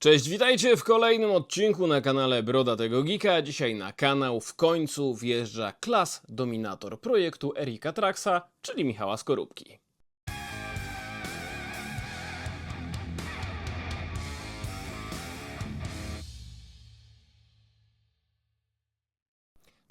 Cześć, witajcie w kolejnym odcinku na kanale Brodatego Geeka. Dzisiaj na kanał w końcu wjeżdża klas dominator projektu Erika Traxa, czyli Michała Skorupki.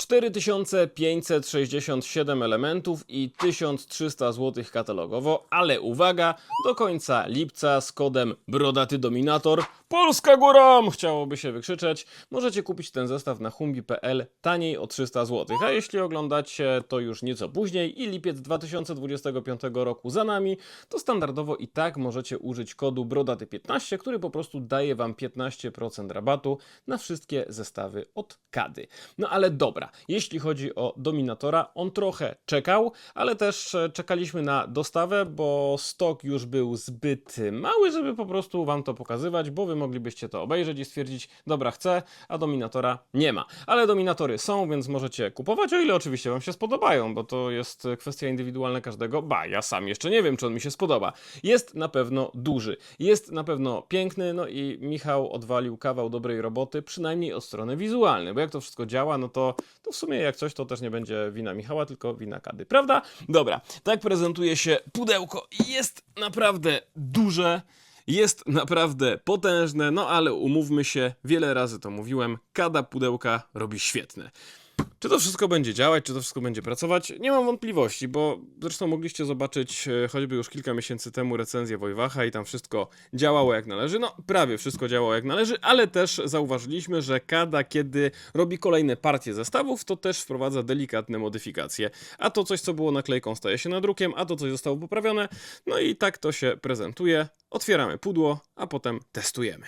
Cztery tysiące pięćset sześćdziesiąt siedem elementów i 1300 zł katalogowo, ale uwaga, do końca lipca z kodem Brodaty Dominator Polska Góra! Chciałoby się wykrzyczeć. Możecie kupić ten zestaw na humbi.pl taniej o 300 zł. A jeśli oglądacie to już nieco później i lipiec 2025 roku za nami, to standardowo i tak możecie użyć kodu Brodaty15, który po prostu daje Wam 15% rabatu na wszystkie zestawy od Kady. No ale dobra, jeśli chodzi o Dominatora, on trochę czekał, ale też e, czekaliśmy na dostawę, bo stok już był zbyt mały, żeby po prostu Wam to pokazywać, bo Wy moglibyście to obejrzeć i stwierdzić, dobra, chcę, a Dominatora nie ma. Ale Dominatory są, więc możecie kupować, o ile oczywiście Wam się spodobają, bo to jest kwestia indywidualna każdego. Ba, ja sam jeszcze nie wiem, czy on mi się spodoba. Jest na pewno duży, jest na pewno piękny, no i Michał odwalił kawał dobrej roboty, przynajmniej od strony wizualnej, bo jak to wszystko działa, no to, to w sumie jak coś, to też nie będzie wina Michała, tylko wina Kady, prawda? Dobra, tak prezentuje się pudełko jest naprawdę duże. Jest naprawdę potężne, no ale umówmy się, wiele razy to mówiłem, kada pudełka robi świetne. Czy to wszystko będzie działać, czy to wszystko będzie pracować? Nie mam wątpliwości, bo zresztą mogliście zobaczyć e, choćby już kilka miesięcy temu recenzję Wojwacha i tam wszystko działało jak należy. No, prawie wszystko działało jak należy, ale też zauważyliśmy, że Kada, kiedy robi kolejne partie zestawów, to też wprowadza delikatne modyfikacje. A to coś, co było naklejką, staje się nadrukiem, a to coś zostało poprawione. No i tak to się prezentuje. Otwieramy pudło, a potem testujemy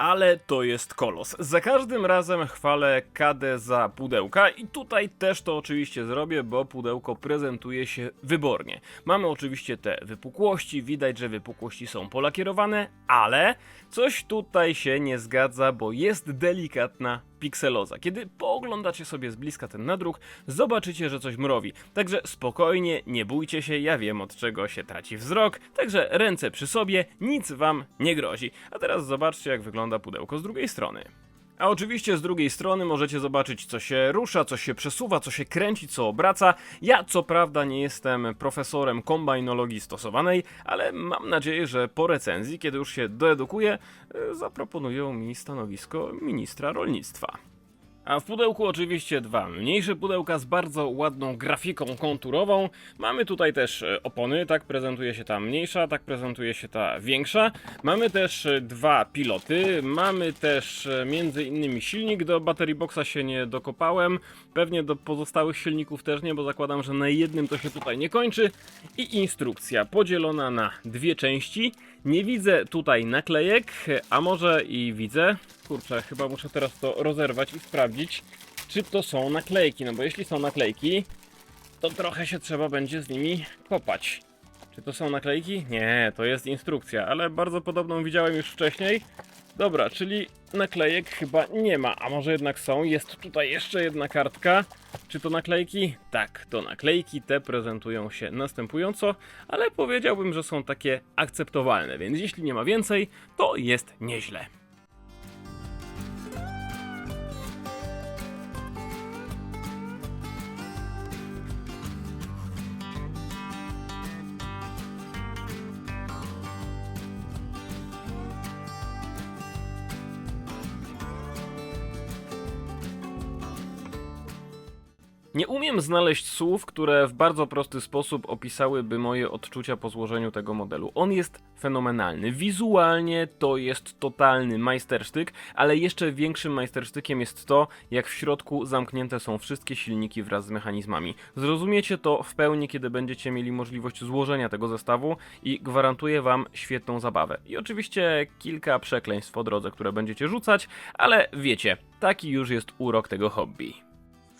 ale to jest kolos. Za każdym razem chwalę KD za pudełka i tutaj też to oczywiście zrobię, bo pudełko prezentuje się wybornie. Mamy oczywiście te wypukłości, widać, że wypukłości są polakierowane, ale coś tutaj się nie zgadza, bo jest delikatna pikseloza. Kiedy pooglądacie sobie z bliska ten nadruk, zobaczycie, że coś mrowi. Także spokojnie, nie bójcie się, ja wiem od czego się traci wzrok, także ręce przy sobie, nic wam nie grozi. A teraz zobaczcie, jak wygląda pudełko z drugiej strony. A oczywiście z drugiej strony możecie zobaczyć, co się rusza, co się przesuwa, co się kręci, co obraca. Ja co prawda nie jestem profesorem kombajnologii stosowanej, ale mam nadzieję, że po recenzji, kiedy już się doedukuję, y, zaproponują mi stanowisko ministra rolnictwa. A w pudełku oczywiście dwa mniejsze pudełka z bardzo ładną grafiką konturową. Mamy tutaj też e, opony, tak prezentuje się ta mniejsza, tak prezentuje się ta większa. Mamy też e, dwa piloty, mamy też e, między innymi silnik, do Battery Boxa się nie dokopałem, pewnie do pozostałych silników też nie, bo zakładam, że na jednym to się tutaj nie kończy. I instrukcja podzielona na dwie części. Nie widzę tutaj naklejek, a może i widzę. Kurczę, chyba muszę teraz to rozerwać i sprawdzić, czy to są naklejki. No bo jeśli są naklejki, to trochę się trzeba będzie z nimi kopać. Czy to są naklejki? Nie, to jest instrukcja, ale bardzo podobną widziałem już wcześniej. Dobra, czyli naklejek chyba nie ma, a może jednak są. Jest tutaj jeszcze jedna kartka. Czy to naklejki? Tak, to naklejki. Te prezentują się następująco, ale powiedziałbym, że są takie akceptowalne, więc jeśli nie ma więcej, to jest nieźle. Nie umiem znaleźć słów, które w bardzo prosty sposób opisałyby moje odczucia po złożeniu tego modelu. On jest fenomenalny. Wizualnie to jest totalny majstersztyk, ale jeszcze większym majstersztykiem jest to, jak w środku zamknięte są wszystkie silniki wraz z mechanizmami. Zrozumiecie to w pełni, kiedy będziecie mieli możliwość złożenia tego zestawu i gwarantuję Wam świetną zabawę. I oczywiście kilka przekleństw po drodze, które będziecie rzucać, ale wiecie, taki już jest urok tego hobby.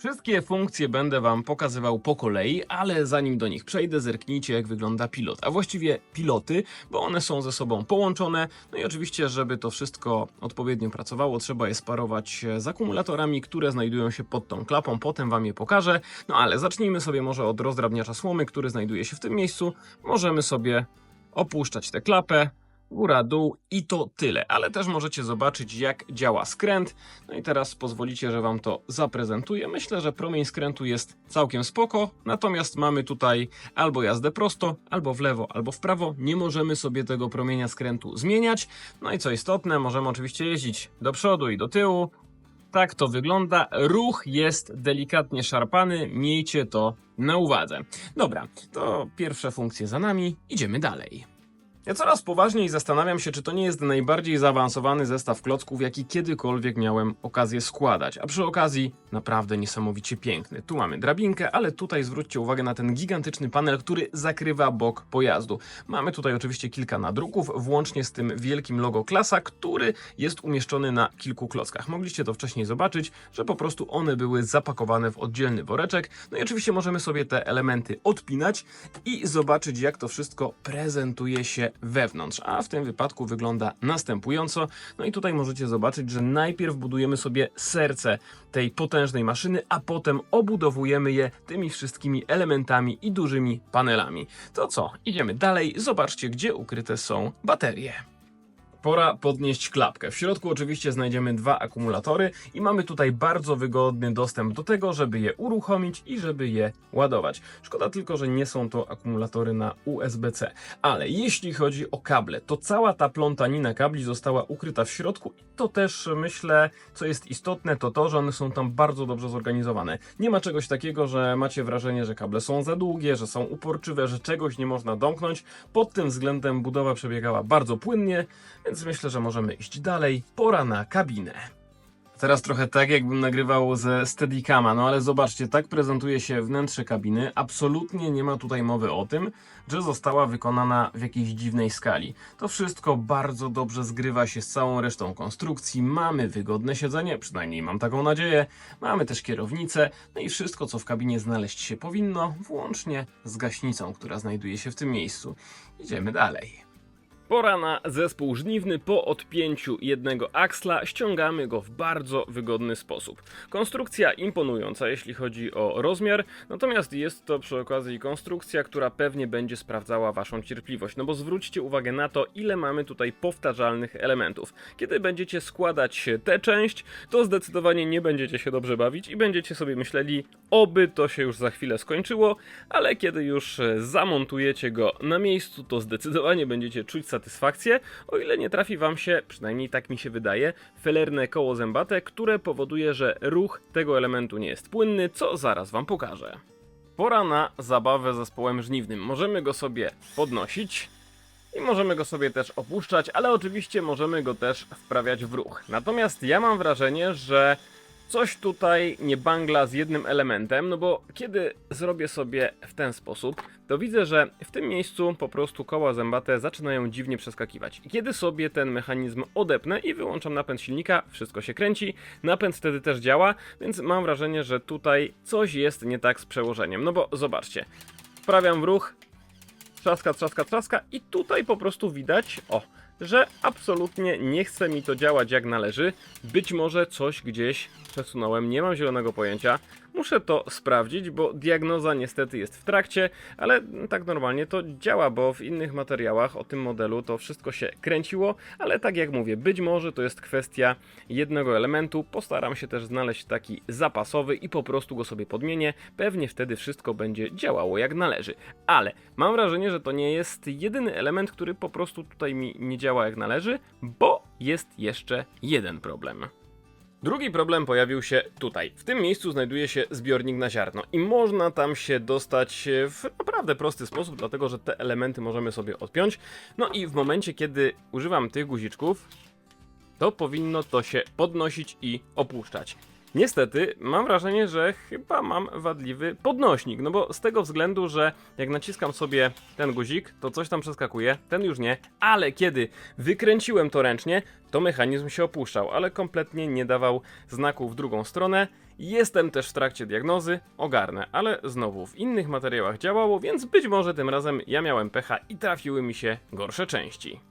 Wszystkie funkcje będę Wam pokazywał po kolei, ale zanim do nich przejdę, zerknijcie jak wygląda pilot, a właściwie piloty, bo one są ze sobą połączone. No i oczywiście, żeby to wszystko odpowiednio pracowało, trzeba je sparować z akumulatorami, które znajdują się pod tą klapą, potem Wam je pokażę. No ale zacznijmy sobie może od rozdrabniacza słomy, który znajduje się w tym miejscu. Możemy sobie opuszczać tę klapę, góra, dół i to tyle. Ale też możecie zobaczyć, jak działa skręt. No i teraz pozwolicie, że Wam to zaprezentuję. Myślę, że promień skrętu jest całkiem spoko, natomiast mamy tutaj albo jazdę prosto, albo w lewo, albo w prawo. Nie możemy sobie tego promienia skrętu zmieniać. No i co istotne, możemy oczywiście jeździć do przodu i do tyłu. Tak to wygląda. Ruch jest delikatnie szarpany. Miejcie to na uwadze. Dobra, to pierwsze funkcje za nami. Idziemy dalej. Ja coraz poważniej zastanawiam się, czy to nie jest najbardziej zaawansowany zestaw klocków, jaki kiedykolwiek miałem okazję składać. A przy okazji naprawdę niesamowicie piękny. Tu mamy drabinkę, ale tutaj zwróćcie uwagę na ten gigantyczny panel, który zakrywa bok pojazdu. Mamy tutaj oczywiście kilka nadruków, włącznie z tym wielkim logo klasa, który jest umieszczony na kilku klockach. Mogliście to wcześniej zobaczyć, że po prostu one były zapakowane w oddzielny woreczek. No i oczywiście możemy sobie te elementy odpinać i zobaczyć, jak to wszystko prezentuje się wewnątrz. A w tym wypadku wygląda następująco. No i tutaj możecie zobaczyć, że najpierw budujemy sobie serce tej potężnej maszyny, a potem obudowujemy je tymi wszystkimi elementami i dużymi panelami. To co? Idziemy dalej. Zobaczcie, gdzie ukryte są baterie. Pora podnieść klapkę. W środku oczywiście znajdziemy dwa akumulatory i mamy tutaj bardzo wygodny dostęp do tego, żeby je uruchomić i żeby je ładować. Szkoda tylko, że nie są to akumulatory na USB-C. Ale jeśli chodzi o kable, to cała ta plątanina kabli została ukryta w środku i to też myślę, co jest istotne, to to, że one są tam bardzo dobrze zorganizowane. Nie ma czegoś takiego, że macie wrażenie, że kable są za długie, że są uporczywe, że czegoś nie można domknąć. Pod tym względem budowa przebiegała bardzo płynnie, więc myślę, że możemy iść dalej. Pora na kabinę. Teraz trochę tak, jakbym nagrywał ze Steadicama, no ale zobaczcie, tak prezentuje się wnętrze kabiny. Absolutnie nie ma tutaj mowy o tym, że została wykonana w jakiejś dziwnej skali. To wszystko bardzo dobrze zgrywa się z całą resztą konstrukcji. Mamy wygodne siedzenie, przynajmniej mam taką nadzieję. Mamy też kierownicę, no i wszystko, co w kabinie znaleźć się powinno, włącznie z gaśnicą, która znajduje się w tym miejscu. Idziemy dalej. Pora na zespół żniwny. Po odpięciu jednego aksla ściągamy go w bardzo wygodny sposób. Konstrukcja imponująca, jeśli chodzi o rozmiar, natomiast jest to przy okazji konstrukcja, która pewnie będzie sprawdzała Waszą cierpliwość. No bo zwróćcie uwagę na to, ile mamy tutaj powtarzalnych elementów. Kiedy będziecie składać tę część, to zdecydowanie nie będziecie się dobrze bawić i będziecie sobie myśleli, oby to się już za chwilę skończyło, ale kiedy już zamontujecie go na miejscu, to zdecydowanie będziecie czuć satysfakcję, o ile nie trafi Wam się, przynajmniej tak mi się wydaje, felerne koło zębate, które powoduje, że ruch tego elementu nie jest płynny, co zaraz Wam pokażę. Pora na zabawę zespołem żniwnym. Możemy go sobie podnosić i możemy go sobie też opuszczać, ale oczywiście możemy go też wprawiać w ruch. Natomiast ja mam wrażenie, że coś tutaj nie bangla z jednym elementem, no bo kiedy zrobię sobie w ten sposób, to widzę, że w tym miejscu po prostu koła zębate zaczynają dziwnie przeskakiwać. I kiedy sobie ten mechanizm odepnę i wyłączam napęd silnika, wszystko się kręci, napęd wtedy też działa, więc mam wrażenie, że tutaj coś jest nie tak z przełożeniem. No bo zobaczcie, wprawiam w ruch, trzaska, trzaska, trzaska i tutaj po prostu widać, o, że absolutnie nie chce mi to działać jak należy. Być może coś gdzieś przesunąłem, nie mam zielonego pojęcia. Muszę to sprawdzić, bo diagnoza niestety jest w trakcie, ale tak normalnie to działa, bo w innych materiałach o tym modelu to wszystko się kręciło, ale tak jak mówię, być może to jest kwestia jednego elementu. Postaram się też znaleźć taki zapasowy i po prostu go sobie podmienię. Pewnie wtedy wszystko będzie działało jak należy. Ale mam wrażenie, że to nie jest jedyny element, który po prostu tutaj mi nie działa jak należy, bo jest jeszcze jeden problem. Drugi problem pojawił się tutaj. W tym miejscu znajduje się zbiornik na ziarno i można tam się dostać w naprawdę prosty sposób, dlatego że te elementy możemy sobie odpiąć. No i w momencie, kiedy używam tych guziczków, to powinno to się podnosić i opuszczać. Niestety, mam wrażenie, że chyba mam wadliwy podnośnik, no bo z tego względu, że jak naciskam sobie ten guzik, to coś tam przeskakuje, ten już nie, ale kiedy wykręciłem to ręcznie, to mechanizm się opuszczał, ale kompletnie nie dawał znaku w drugą stronę. Jestem też w trakcie diagnozy, ogarnę, ale znowu w innych materiałach działało, więc być może tym razem ja miałem pecha i trafiły mi się gorsze części.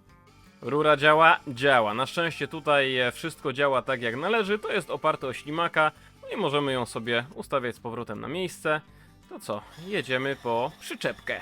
Rura działa? Działa. Na szczęście tutaj e, wszystko działa tak jak należy. To jest oparte o ślimaka. No i możemy ją sobie ustawiać z powrotem na miejsce. To co? Jedziemy po przyczepkę.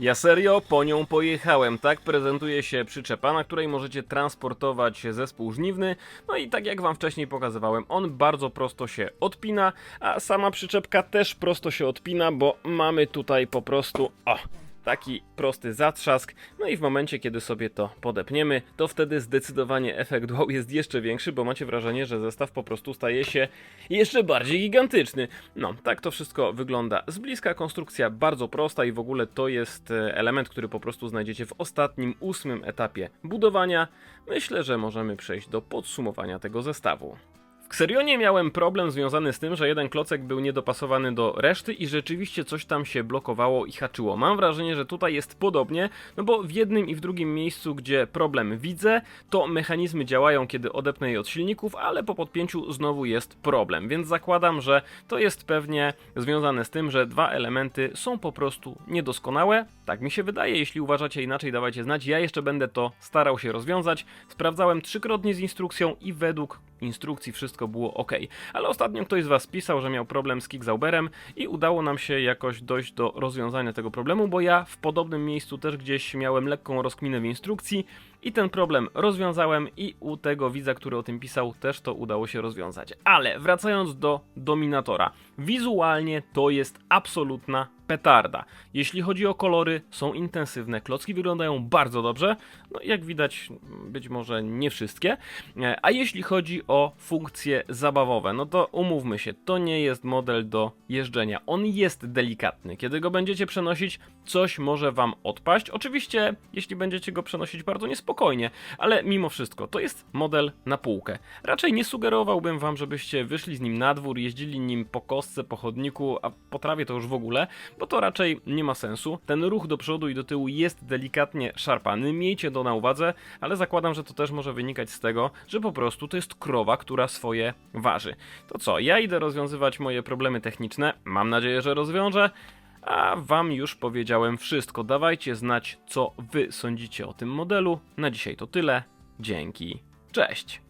Ja serio po nią pojechałem. Tak prezentuje się przyczepa, na której możecie transportować zespół żniwny. No i tak jak wam wcześniej pokazywałem, on bardzo prosto się odpina, a sama przyczepka też prosto się odpina, bo mamy tutaj po prostu o, taki prosty zatrzask. No i w momencie, kiedy sobie to podepniemy, to wtedy zdecydowanie efekt wow jest jeszcze większy, bo macie wrażenie, że zestaw po prostu staje się jeszcze bardziej gigantyczny. No, tak to wszystko wygląda z bliska. Konstrukcja bardzo prosta i w ogóle to jest e, element, który po prostu znajdziecie w ostatnim, ósmym etapie budowania. Myślę, że możemy przejść do podsumowania tego zestawu. W Xerionie miałem problem związany z tym, że jeden klocek był niedopasowany do reszty i rzeczywiście coś tam się blokowało i haczyło. Mam wrażenie, że tutaj jest podobnie, no bo w jednym i w drugim miejscu, gdzie problem widzę, to mechanizmy działają, kiedy odepnę je od silników, ale po podpięciu znowu jest problem, więc zakładam, że to jest pewnie związane z tym, że dwa elementy są po prostu niedoskonałe. Tak mi się wydaje, jeśli uważacie inaczej, dawajcie znać. Ja jeszcze będę to starał się rozwiązać. Sprawdzałem trzykrotnie z instrukcją i według instrukcji wszystko było ok. Ale ostatnio ktoś z Was pisał, że miał problem z Kickzauberem i udało nam się jakoś dojść do rozwiązania tego problemu, bo ja w podobnym miejscu też gdzieś miałem lekką rozkminę w instrukcji i ten problem rozwiązałem i u tego widza, który o tym pisał, też to udało się rozwiązać. Ale wracając do Dominatora. Wizualnie to jest absolutna petarda. Jeśli chodzi o kolory, są intensywne, klocki wyglądają bardzo dobrze, no jak widać, być może nie wszystkie. E, A jeśli chodzi o funkcje zabawowe, no to umówmy się, to nie jest model do jeżdżenia. On jest delikatny. Kiedy go będziecie przenosić, coś może wam odpaść. Oczywiście, jeśli będziecie go przenosić bardzo niespokojnie, ale mimo wszystko, to jest model na półkę. Raczej nie sugerowałbym wam, żebyście wyszli z nim na dwór, jeździli nim po kostce, po chodniku, a po trawie to już w ogóle, bo to raczej nie ma sensu. Ten ruch do przodu i do tyłu jest delikatnie szarpany, miejcie to na uwadze, ale zakładam, że to też może wynikać z tego, że po prostu to jest krowa, która swoje waży. To co, ja idę rozwiązywać moje problemy techniczne, mam nadzieję, że rozwiążę. A wam już powiedziałem wszystko. Dawajcie znać, co wy sądzicie o tym modelu. Na dzisiaj to tyle. Dzięki. Cześć.